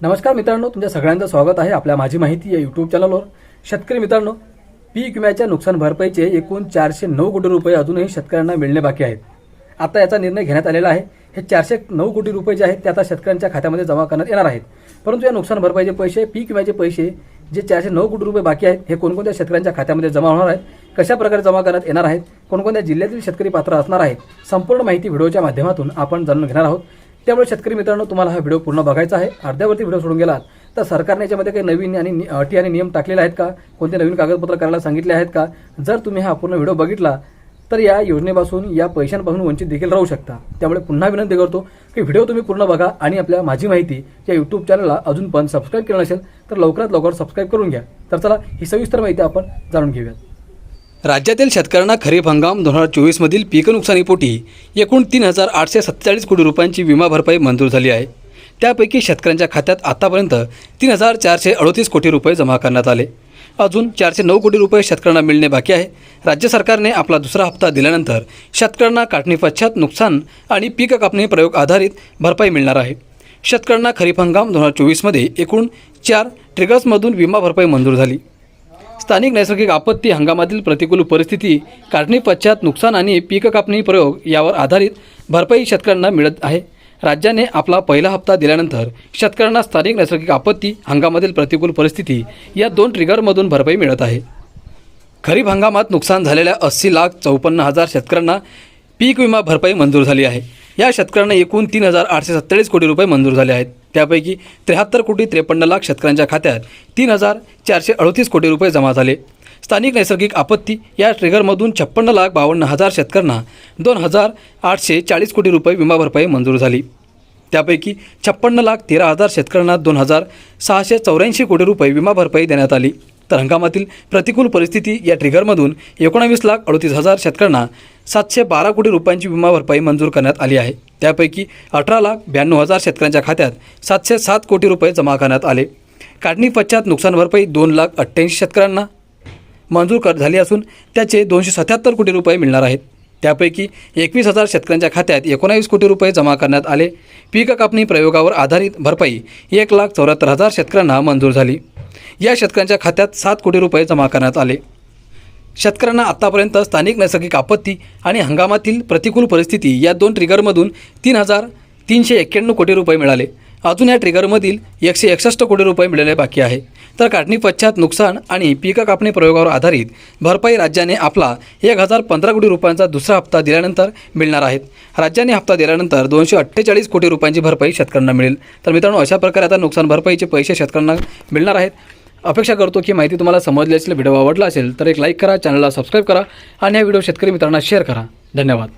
नमस्कार मित्रांनो तुमच्या सगळ्यांचं स्वागत आहे आपल्या माझी माहिती या यूट्यूब चॅनलवर शेतकरी मित्रांनो पीक विम्याच्या नुकसान भरपाईचे एकूण चारशे नऊ कोटी रुपये अजूनही शेतकऱ्यांना मिळणे बाकी आहेत. आता याचा निर्णय घेण्यात आलेला आहे. हे चारशे नऊ कोटी रुपये जे आहेत ते आता शेतकऱ्यांच्या खात्यामध्ये जमा करण्यात येणार आहेत. परंतु या नुकसान भरपाईचे पैसे पीक विम्याचे पैसे जे चारशे नऊ कोटी रुपये बाकी आहेत हे कोणकोणत्या शेतकऱ्यांच्या खात्यामध्ये जमा होणार आहेत कशा प्रकारे जमा करण्यात येणार आहेत कोणकोणत्या जिल्ह्यातील शेतकरी पात्र असणार आहेत संपूर्ण माहिती व्हिडिओच्या माध्यमातून आपण जाणून घेणार आहोत. त्यामुळे शेतकरी मित्रांनो तुम्हाला हा व्हिडिओ पूर्ण बघायचा आहे. अर्ध्यावरती व्हिडिओ सोडून गेलात तर सरकारने याच्यामध्ये काही नवीन आणि अटी आणि नियम टाकलेले आहेत का? कोणते नवीन कागदपत्र करायला सांगितले आहेत का? जर तुम्ही हा पूर्ण व्हिडिओ बघितला तर या योजनेपासून या पैशांपासून वंचित देखील राहू शकता. त्यामुळे पुन्हा विनंती करतो की व्हिडिओ तुम्ही पूर्ण बघा आणि आपल्या माझी माहिती या युट्यूब चॅनलला अजून पण सबस्क्राईब केलं नसेल तर लवकरात लवकर सबस्क्राईब करून घ्या. तर चला ही सविस्तर माहिती आपण जाणून घेऊयात. राज्यातील शेतकऱ्यांना खरीप हंगाम दोन हजार चोवीसमधील पीक नुकसानीपोटी एकूण तीन हजार आठशे सत्तेचाळीस कोटी रुपयांची विमा भरपाई मंजूर झाली आहे. त्यापैकी शेतकऱ्यांच्या खात्यात आतापर्यंत तीन हजार चारशे अडोतीस कोटी रुपये जमा करण्यात आले. अजून चारशे नऊ कोटी रुपये शेतकऱ्यांना मिळणे बाकी आहे. राज्य सरकारने आपला दुसरा हप्ता दिल्यानंतर शेतकऱ्यांना काटणीपश्चात नुकसान आणि पीक कापणी प्रयोग आधारित भरपाई मिळणार आहे. शेतकऱ्यांना खरीप हंगाम दोन हजार चोवीसमध्ये एकूण चार ट्रिगर्समधून विमा भरपाई मंजूर झाली. स्थानिक नैसर्गिक आपत्ती हंगामातील प्रतिकूल परिस्थिती काढणी पश्चात नुकसान आणि पीक कापणी प्रयोग यावर आधारित भरपाई शेतकऱ्यांना मिळत आहे. राज्याने आपला पहिला हप्ता दिल्यानंतर शेतकऱ्यांना स्थानिक नैसर्गिक आपत्ती हंगामातील प्रतिकूल परिस्थिती या दोन ट्रिगरमधून भरपाई मिळत आहे. खरीप हंगामात नुकसान झालेल्या अस्सी लाख चौपन्न हजार शेतकऱ्यांना पीक विमा भरपाई मंजूर झाली आहे. या शेतकऱ्यांना एकूण तीन हजार आठशे सत्तेचाळीस कोटी रुपये मंजूर झाले आहेत. त्यापैकी त्र्याहत्तर कोटी त्रेपन्न लाख शेतकऱ्यांच्या खात्यात तीन हजार चारशे अडतीस कोटी रुपये जमा झाले. स्थानिक नैसर्गिक आपत्ती या ट्रिगरमधून छप्पन्न लाख बावन्न हजार शेतकऱ्यांना दोन हजार आठशे चाळीस कोटी रुपये विमा भरपाई मंजूर झाली. त्यापैकी छप्पन्न लाख तेरा हजार शेतकऱ्यांना दोन हजार सहाशे चौऱ्याऐंशी कोटी रुपये विमा भरपाई देण्यात आली. तर हंगामातील प्रतिकूल परिस्थिती या ट्रिगरमधून एकोणावीस लाख अडतीस हजार शेतकऱ्यांना सातशे बारा कोटी रुपयांची विमा भरपाई मंजूर करण्यात आली आहे. त्यापैकी अठरा लाख ब्याण्णव हजार शेतकऱ्यांच्या खात्यात सातशे सात कोटी रुपये जमा करण्यात आले. काढणी पश्चात नुकसान भरपाई दोन लाख अठ्ठ्याऐंशी शेतकऱ्यांना मंजूर कर झाली असून त्याचे दोनशे सत्याहत्तर कोटी रुपये मिळणार आहेत. त्यापैकी एकवीस हजार शेतकऱ्यांच्या खात्यात एकोणावीस कोटी रुपये जमा करण्यात आले. पीक कापणी प्रयोगावर आधारित भरपाई एक लाख चौऱ्याहत्तर हजार शेतकऱ्यांना मंजूर झाली. या शेतकऱ्यांच्या खात्यात सात कोटी रुपये जमा करण्यात आले. शेतकऱ्यांना आत्तापर्यंत स्थानिक नैसर्गिक आपत्ती आणि हंगामातील प्रतिकूल परिस्थिती या दोन ट्रिगरमधून तीन हजार तीनशे एक्क्याण्णव कोटी रुपये मिळाले. अजून या ट्रिगरमधील एकशे एकसष्ट कोटी रुपये मिळाले बाकी आहे. तर काढणी पश्चात नुकसान आणि पीक कापणी प्रयोगावर आधारित भरपाई राज्याने आपला एक हजार पंधरा कोटी रुपयांचा दुसरा हप्ता दिल्यानंतर मिळणार आहेत. राज्याने हप्ता दिल्यानंतर दोनशे अठ्ठेचाळीस कोटी रुपयांची भरपाई शेतकऱ्यांना मिळेल. तर मित्रांनो अशा प्रकारे आता नुकसान भरपाईचे पैसे शेतकऱ्यांना मिळणार आहेत. अपेक्षा करतो की माहिती तुम्हाला समजली असेल व्हिडिओ आवडला असेल तर एक लाईक करा चॅनलला सबस्क्राईब करा आणि हा व्हिडिओ शेतकरी मित्रांना शेअर करा. धन्यवाद.